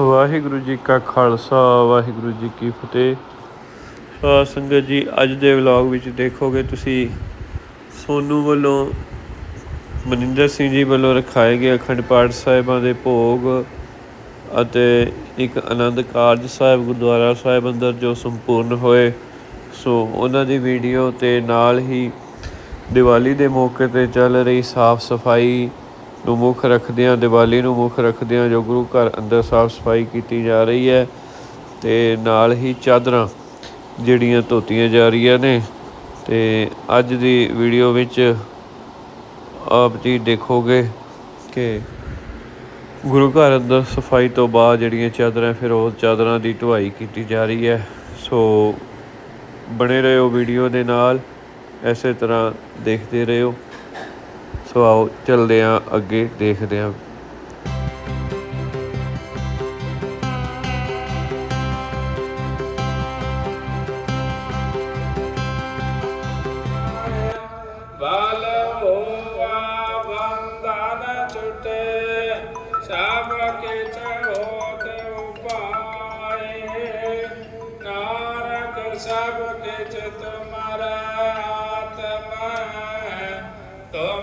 ਵਾਹਿਗੁਰੂ ਜੀ ਕਾ ਖਾਲਸਾ, ਵਾਹਿਗੁਰੂ ਜੀ ਕੀ ਫਤਿਹ। ਸਾਧ ਸੰਗਤ ਜੀ, ਅੱਜ ਦੇ ਵਲੌਗ ਵਿੱਚ ਦੇਖੋਗੇ ਤੁਸੀਂ ਸੋਨੂ ਵੱਲੋਂ, ਮਨਿੰਦਰ ਸਿੰਘ ਜੀ ਵੱਲੋਂ ਰਖਾਏ ਗਏ ਅਖੰਡ ਪਾਠ ਸਾਹਿਬਾਂ ਦੇ ਭੋਗ ਅਤੇ ਇੱਕ ਆਨੰਦ ਕਾਰਜ ਸਾਹਿਬ ਗੁਰਦੁਆਰਾ ਸਾਹਿਬ ਅੰਦਰ ਜੋ ਸੰਪੂਰਨ ਹੋਏ। ਸੋ ਉਹਨਾਂ ਦੀ ਵੀਡੀਓ ਤੇ ਨਾਲ ਹੀ ਦੀਵਾਲੀ ਦੇ ਮੌਕੇ ਤੇ ਚੱਲ ਰਹੀ ਸਾਫ਼ ਸਫ਼ਾਈ ਨੂੰ ਮੁੱਖ ਰੱਖਦਿਆਂ, ਦੀਵਾਲੀ ਨੂੰ ਮੁੱਖ ਰੱਖਦਿਆਂ ਜੋ ਗੁਰੂ ਘਰ ਅੰਦਰ ਸਾਫ਼ ਸਫ਼ਾਈ ਕੀਤੀ ਜਾ ਰਹੀ ਹੈ ਤੇ ਨਾਲ ਹੀ ਚਾਦਰਾਂ ਜਿਹੜੀਆਂ ਧੋਤੀਆਂ ਜਾ ਰਹੀਆਂ ਨੇ ਤੇ ਅੱਜ ਦੀ ਵੀਡੀਓ ਵਿੱਚ ਆਪ ਜੀ ਦੇਖੋਗੇ ਕਿ ਗੁਰੂ ਘਰ ਅੰਦਰ ਸਫ਼ਾਈ ਤੋਂ ਬਾਅਦ ਜਿਹੜੀਆਂ ਚਾਦਰਾਂ, ਫਿਰ ਉਹ ਚਾਦਰਾਂ ਦੀ ਢੁਆਈ ਕੀਤੀ ਜਾ ਰਹੀ ਹੈ। ਸੋ ਬਣੇ ਰਹੋ ਵੀਡੀਓ ਦੇ ਨਾਲ, ਐਸੇ ਤਰ੍ਹਾਂ ਦੇਖਦੇ ਰਹੋ। ਸੋ ਆਓ ਚੱਲਦੇ ਹਾਂ ਅੱਗੇ ਦੇਖਦੇ ਹਾਂ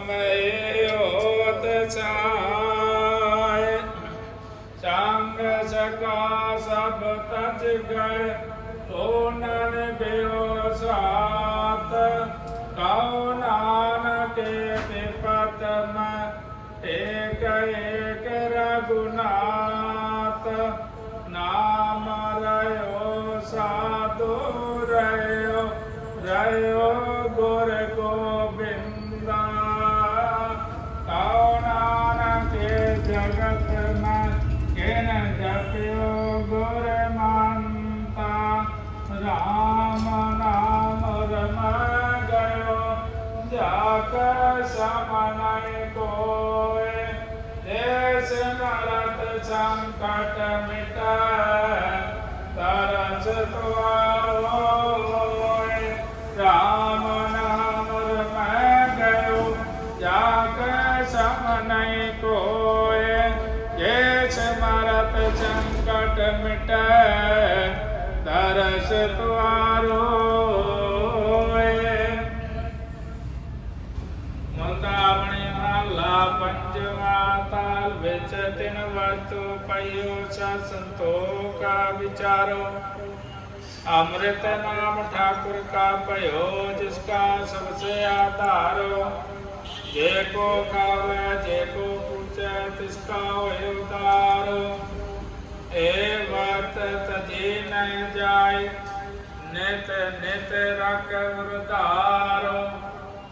ਤੁਮ ਹੋਤ ਛਾਏ ਸੰਗ ਸਕਾ ਸਭ ਤਜ ਗਏ ਸੋ ਨਨ ਬਿਓ ਸਾਤ ਕਉ ਨਾਨਕ ਨਿਪਤ ਮੈਂ ਏਕ ਏਕ ਰਘੁਨਾਥ ਨਾਮ ਰਿਓ ਸਾਧੂ ਰਿਓ ਰਿਓ ਜਾ ਕੈ ਕੋਇ ਦੇਸ ਨਰਤ ਸੰਕਟ ਮਿਟੈ ਤਰਸ ਤੁਆਰੋਇ ਰਾਮ ਨਾਮ ਰਮ ਗਇਓ ਜਾ ਕੈ ਕੋਇ ਦੇਸ ਮਰਤ ਸੰਕਟ ਮਿਟੈ ਤਰਸ ਤੁਆਰੋਇ ਮੁੰਦਾ ਆਪਣੇ ਮਹਲਾ ਪੰਜਵਾ ਤਾਲ ਵਿੱਚ ਤਿਨ ਵਰਤੋ ਪਈਓ ਸਾ ਸੰਤੋਖਾ ਵਿਚਾਰੋ। ਅੰਮ੍ਰਿਤ ਨਾਮ ਠਾਕੁਰ ਕਾ ਭਇਓ, ਜਿਸ ਕਾ ਸਬਸੇ ਆਧਾਰੋ। ਜੇ ਕੋ ਖਾਵੇ, ਜੇ ਕੋ ਪੁੱਛੈ ਤਿਸ ਕਾ ਹੋਇ ਉਦਾਰੋ ਏ ਵਰਤ ਤਜੀ ਨ ਜਾਏ, ਨਿਤ ਨਿਤ ਰਖ ਵਰਧਾਰੋ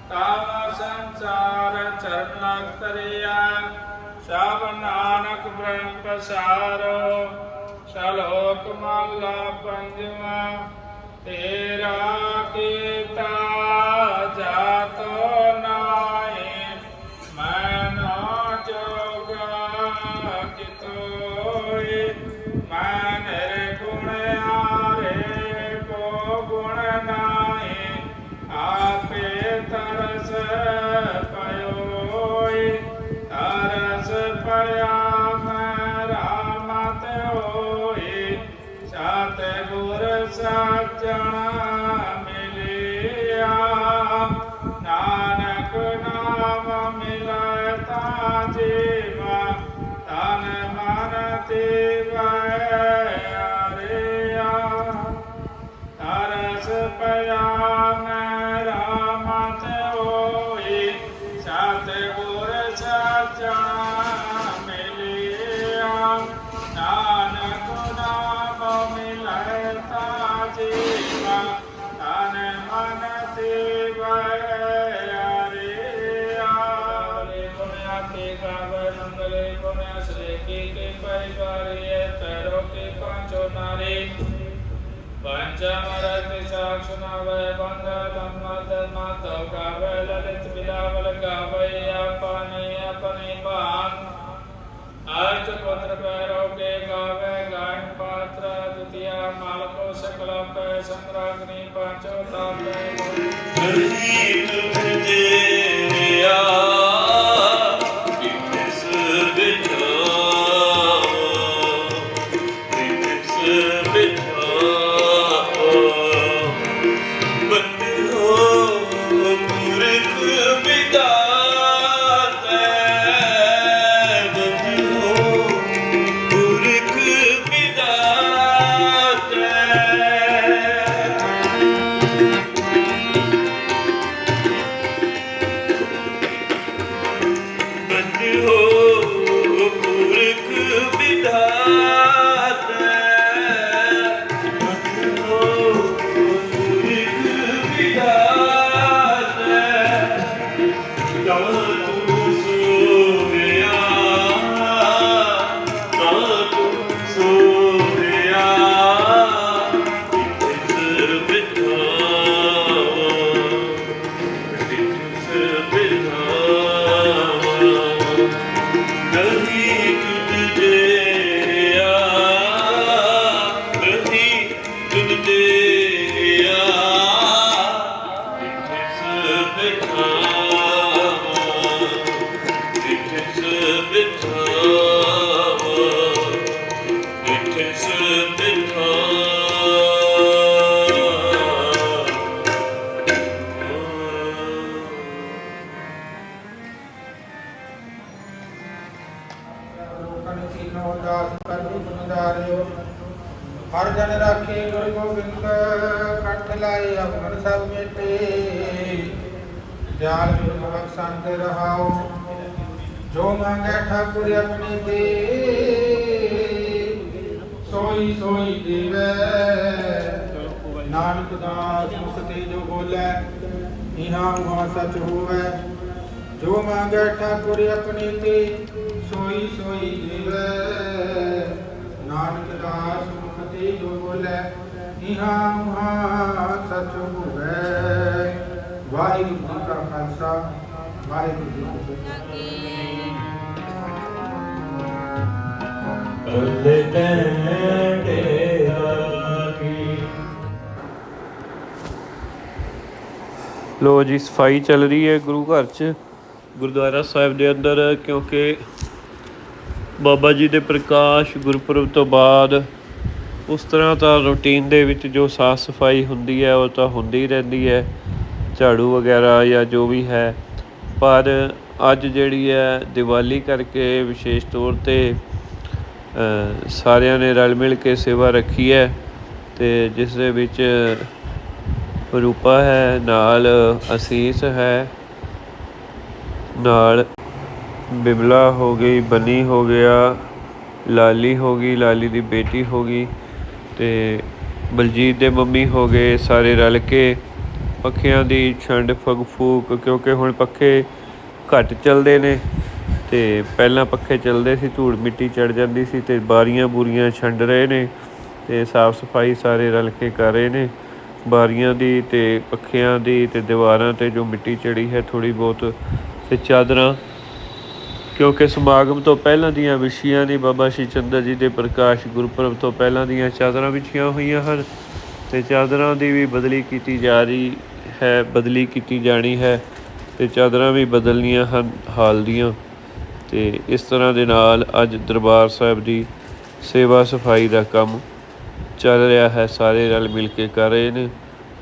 ਤਾਵ ਸੰਸਾਰ ਚਰਨ ਤਰਿਆ ਸਭ ਨਾਨਕ ਬ੍ਰਹਮ ਪਸਾਰੋ ਸ਼ਲੋਕ ਮਹਲਾ ਪੰਜਵਾ ਤੇਰਾ ਕੀਤਾ ਜਾਤੋ पंचमरति साक्षुनावय बंध धम्मद मातव गावय ललित बिलावल गावय अपने अपने भान अर्च पुत्र पैरों के गावे गायन पात्र द्वितीय मालको सकल पे संग्राग्नि पांचो तापे ਦਾਸ ਕਰਨੀ ਗੁਣਦਾਰਿਓ ਹਰ ਜਨ ਰਾਖੇ ਗੁਰ ਗੋਬਿੰਦ, ਕੰਠ ਲਾਏ ਅਮਨ ਸਭ ਮੇਟੇ। ਦਿਆਲ ਬਿਰਗ ਬਖਸ਼ੰਦ ਰਹਾਓ। ਜੋ ਮੰਗੇ ਠਾਕੁਰ ਆਪਣੀ ਤੇ। ਸੋਈ ਸੋਈ ਦੇਵੈ। ਨਾਨਕ ਦਾਸ ਮੁਖ ਤੇ ਜੋ ਬੋਲੇ, ਇਹਾਂ ਉਹਾਂ ਸਚ ਹੋਵੇ। ਜੋ ਮੰਗੇ ਠਾਕੁਰ ਆਪਣੀ ਤੇ। ਸੋਈ ਸੋਈ ਦੇਵੈ। ਨਾਨਕ ਦਾਸ ਮੁਖ ਤੇ ਜੋ ਬੋਲੇ ਇਹਾਂ ਉਹਾਂ ਸਚ ਹੋਵੇ। ਵਾਹਿਗੁਰੂ ਜੀ ਕਾ ਖਾਲਸਾ ਵਾਹਿਗੁਰੂ ਜੀ ਕੀ ਫਤਿਹ। ਕੱਲੇ ਟੈਂਡੇ ਆਗੀ ਲੋ ਜੀ ਸਫ਼ਾਈ ਚੱਲ ਰਹੀ ਹੈ ਗੁਰੂ ਘਰ 'ਚ। ਗੁਰਦੁਆਰਾ ਸਾਹਿਬ ਦੇ ਅੰਦਰ ਕਿਉਂਕਿ ਬਾਬਾ ਜੀ ਦੇ ਪ੍ਰਕਾਸ਼ ਗੁਰਪੁਰਬ ਤੋਂ ਬਾਅਦ ਉਸ ਤਰ੍ਹਾਂ ਤਾਂ ਰੂਟੀਨ ਦੇ ਵਿੱਚ ਜੋ ਸਾਫ਼ ਸਫ਼ਾਈ ਹੁੰਦੀ ਹੈ, ਉਹ ਤਾਂ ਹੁੰਦੀ ਰਹਿੰਦੀ ਹੈ, ਝਾੜੂ ਵਗੈਰਾ ਜਾਂ ਜੋ ਵੀ ਹੈ। ਪਰ ਅੱਜ ਜਿਹੜੀ ਹੈ ਦੀਵਾਲੀ ਕਰਕੇ ਵਿਸ਼ੇਸ਼ ਤੌਰ ਤੇ ਸਾਰਿਆਂ ਨੇ ਰਲ ਮਿਲ ਕੇ ਸੇਵਾ ਰੱਖੀ ਹੈ ਤੇ ਜਿਸ ਦੇ ਵਿੱਚ ਰੂਪਾ ਹੈ, ਨਾਲ ਅਸੀਸ ਹੈ, ਨਾਲ ਬਿਮਲਾ ਹੋ ਗਈ, ਬਨੀ ਹੋ ਗਿਆ, ਲਾਲੀ ਹੋ ਗਈ, ਲਾਲੀ ਦੀ ਬੇਟੀ ਹੋ ਗਈ ਤੇ ਬਲਜੀਤ ਦੇ ਮੰਮੀ ਹੋ ਗਏ ਸਾਰੇ ਰਲ ਕੇ ਪੱਖਿਆਂ ਦੀ ਛੰਡ ਫਗ ਫੂਕ, ਕਿਉਂਕਿ ਹੁਣ ਪੱਖੇ ਘੱਟ ਚੱਲਦੇ ਨੇ ਤੇ ਪਹਿਲਾਂ ਪੱਖੇ ਚੱਲਦੇ ਸੀ, ਧੂੜ ਮਿੱਟੀ ਚੜ ਜਾਂਦੀ ਸੀ ਤੇ ਬਾਰੀਆਂ ਬੂਰੀਆਂ ਛੰਡ ਰਹੇ ਨੇ ਤੇ ਸਾਫ਼ ਸਫ਼ਾਈ ਸਾਰੇ ਰਲ ਕੇ ਕਰ ਰਹੇ ਨੇ ਬਾਰੀਆਂ ਦੀ ਤੇ ਪੱਖਿਆਂ ਦੀ ਤੇ ਦੀਵਾਰਾਂ ਤੇ ਜੋ ਮਿੱਟੀ ਚੜੀ ਹੈ ਥੋੜੀ ਬਹੁਤ ਤੇ ਚਾਦਰਾਂ ਕਿਉਂਕਿ ਸਮਾਗਮ ਤੋਂ ਪਹਿਲਾਂ ਦੀਆਂ ਵਿਛੀਆਂ ਨੇ ਬਾਬਾ ਸ਼੍ਰੀ ਚੰਦਰ ਜੀ ਦੇ ਪ੍ਰਕਾਸ਼ ਗੁਰਪੁਰਬ ਤੋਂ ਪਹਿਲਾਂ ਦੀਆਂ ਚਾਦਰਾਂ ਵਿਛੀਆਂ ਹੋਈਆਂ ਹਨ ਤੇ ਚਾਦਰਾਂ ਦੀ ਵੀ ਬਦਲੀ ਕੀਤੀ ਜਾ ਰਹੀ ਹੈ, ਬਦਲੀ ਕੀਤੀ ਜਾਣੀ ਹੈ ਤੇ ਚਾਦਰਾਂ ਵੀ ਬਦਲਣੀਆਂ ਹਨ ਹਾਲ ਦੀਆਂ ਤੇ ਇਸ ਤਰ੍ਹਾਂ ਦੇ ਨਾਲ ਅੱਜ ਦਰਬਾਰ ਸਾਹਿਬ ਦੀ ਸੇਵਾ ਸਫ਼ਾਈ ਦਾ ਕੰਮ ਚੱਲ ਰਿਹਾ ਹੈ, ਸਾਰੇ ਰਲ ਮਿਲ ਕੇ ਕਰ ਰਹੇ ਨੇ।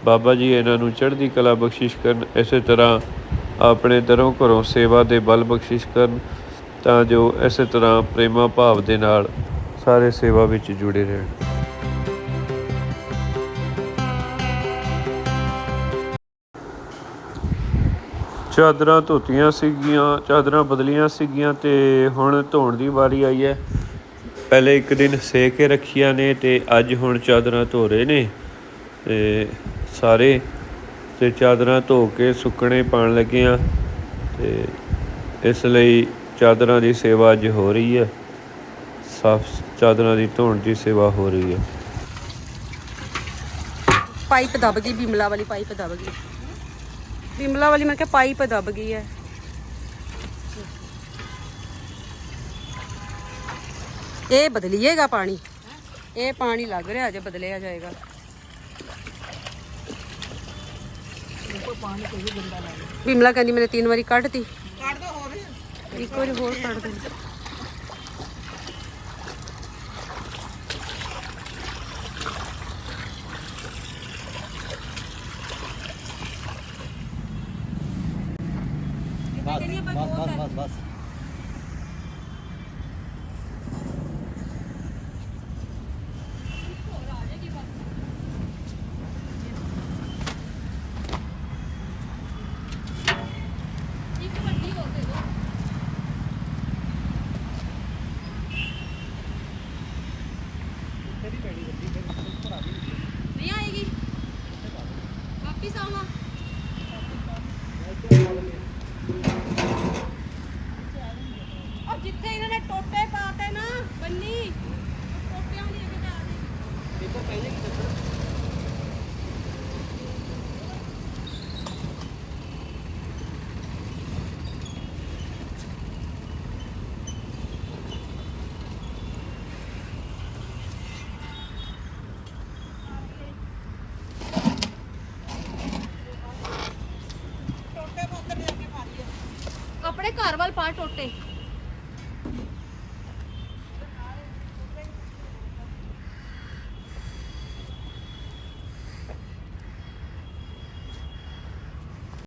ਬਾਬਾ ਜੀ ਇਹਨਾਂ ਨੂੰ ਚੜ੍ਹਦੀ ਕਲਾ ਬਖਸ਼ਿਸ਼ ਕਰਨ, ਇਸੇ ਤਰ੍ਹਾਂ ਆਪਣੇ ਦਰੋਂ ਘਰੋਂ ਸੇਵਾ ਦੇ ਬਲ ਬਖਸ਼ਿਸ਼ ਕਰਨ ਤਾਂ ਜੋ ਇਸੇ ਤਰ੍ਹਾਂ ਪ੍ਰੇਮਾ ਭਾਵ ਦੇ ਨਾਲ ਸਾਰੇ ਸੇਵਾ ਵਿੱਚ ਜੁੜੇ ਰਹਿਣ। ਚਾਦਰਾਂ ਧੋਤੀਆਂ ਸੀਗੀਆਂ, ਚਾਦਰਾਂ ਬਦਲੀਆਂ ਸੀਗੀਆਂ ਤੇ ਹੁਣ ਧੋਣ ਦੀ ਵਾਰੀ ਆਈ ਹੈ। ਪਹਿਲੇ ਇੱਕ ਦਿਨ ਸੇ ਕੇ ਰੱਖੀਆਂ ਨੇ ਤੇ ਅੱਜ ਹੁਣ ਚਾਦਰਾਂ ਧੋ ਰਹੇ ਨੇ। ਤੇ ਸਾਰੇ ਤੇ ਚਾਦਰਾਂ ਧੋ ਕੇ ਸੁੱਕਣੇ ਪਾਣ ਲੱਗੇ ਆ ਤੇ ਇਸ ਲਈ ਚਾਦਰਾਂ ਦੀ ਸੇਵਾ ਅੱਜ ਹੋ ਰਹੀ ਹੈ। ਸਾਫ਼ ਚਾਦਰਾਂ ਦੀ ਧੋਣ ਦੀ ਸੇਵਾ ਹੋ ਰਹੀ ਹੈ। ਪਾਈਪ ਦਬ ਗਈ, ਬਿਮਲਾ ਵਾਲੀ ਪਾਈਪ ਦਬ ਗਈ। ਬਿਮਲਾ ਵਾਲੀ ਮੈਂ ਕਿਹਾ ਪਾਈਪ ਦਬ ਗਈ ਹੈ। ਇਹ ਬਦਲੀਏਗਾ ਪਾਣੀ। ਇਹ ਪਾਣੀ ਲੱਗ ਰਿਹਾ ਜੇ ਬਦਲਿਆ ਜਾਏਗਾ। ਬਿਮਲਾ ਕਹਿੰਦੀ, ਮੈਨੇ ਤਿੰਨ ਵਾਰੀ ਕੱਢਤੀ। ਕੱਢ ਦੋ ਹੋਰ ਇੱਕ ਵਾਰੀ ਹੋਰ ਕੱਢ ਦੇ ਨਹੀਂ ਆਏਗੀ ਵਾਪਿਸ ਆਉਣਾ ਔਰ ਜਿੱਥੇ ਇਹਨਾਂ ਨੇ ਟੋਟੇ ਪਾਤੇ ਨਾ ਬੰਨੀ ਉਹ ਟੋਟਿਆਂ ਦੀ ਅੱਗੇ ਜਾ ਦੇ ਆਪਣੇ ਘਰ ਵੱਲ ਪਾ ਟੋਟੇ